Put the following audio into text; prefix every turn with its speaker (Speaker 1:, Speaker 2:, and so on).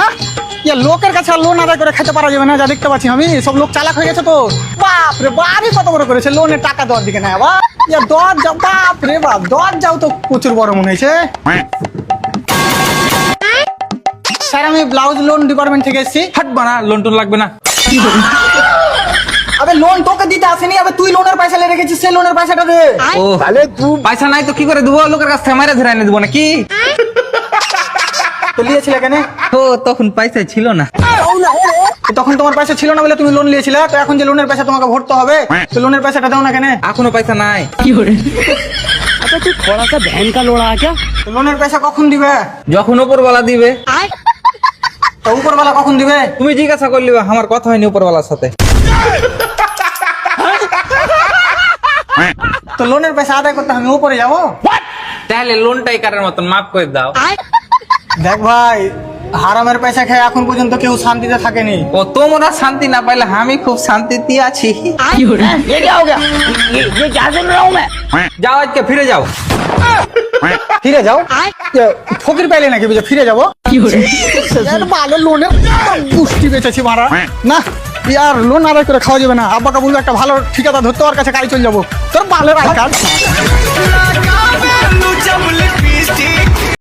Speaker 1: না? ইয়া লোকের কাছে আর লোন আদায় করে খেতে পারা যাবে না যা দেখতে পাচ্ছি আমি। সব লোক চালাক হয়ে গেছে তো। বাপ রে বাড়ি কত বড় করেছে। লোনের টাকা দেওয়ার দিকে না। ইয়া দর যাও বাপ রে বাপ! দর যাও তো প্রচুর বড় মনে হয়েছে। স্যার আমি ব্লাউজ লোন ডিপার্টমেন্ট থেকে এসেছি।
Speaker 2: হাট বানা লোন টোন লাগবে না।
Speaker 1: আবে লোন তোকে দিতে আসেনি। আবে তুই লোনের পয়সা লে রেখেছিস সেই লোনের পয়সাটা দে।
Speaker 2: ও তাহলে তুই পয়সা নাই তো কি করে দেবো? লোকের কাছ থেকে মারা ধরে এনে দেবো নাকি?
Speaker 1: লিয়েছিলে কেন?
Speaker 2: তখন পয়সা ছিল না।
Speaker 1: তখন তোমার পয়সা ছিল না বলে তুমি লোন তো এখন যে লোনের পয়সা তোমাকে ভরতে হবে তো লোনের পয়সাটা দাও না কেন?
Speaker 2: এখনও পয়সা নাই।
Speaker 3: কি করে? আচ্ছা তুই
Speaker 1: লোড়া লোনের পয়সা কখন দিবে?
Speaker 2: যখন উপরওয়ালা দিবে।
Speaker 1: তো উপরওয়ালা কখন দিবে?
Speaker 2: তুমি জিজ্ঞাসা করলি আমার কথা হয়নি উপরওয়ালার সাথে।
Speaker 1: তো লোনের পয়সা আদায় করতে আমি উপরে যাব?
Speaker 2: তাহলে লোনটাই কারের মতন মাফ করে দাও।
Speaker 1: দেখ ভাই হারামের পয়সা খেয়ে এখন পর্যন্ত কেউ শান্তিতে থাকেনি।
Speaker 2: ও তোমরা শান্তি না পাইলে আমি খুব শান্তিতে আছি। যাও আজকে ফিরে যাও।
Speaker 1: ফিরে যাও। ফকির পাইলে নাকি বুঝে ফিরে যাব। ভালো লোনে পুষ্টি বেঁচেছি মারা। না আর লোন আদায় করে খাওয়া যাবে না। আব্বা বলব একটা ভালো ঠিকাদার ধরতে ওর কাছে গাড়ি চলে যাব। তোর ভালো আই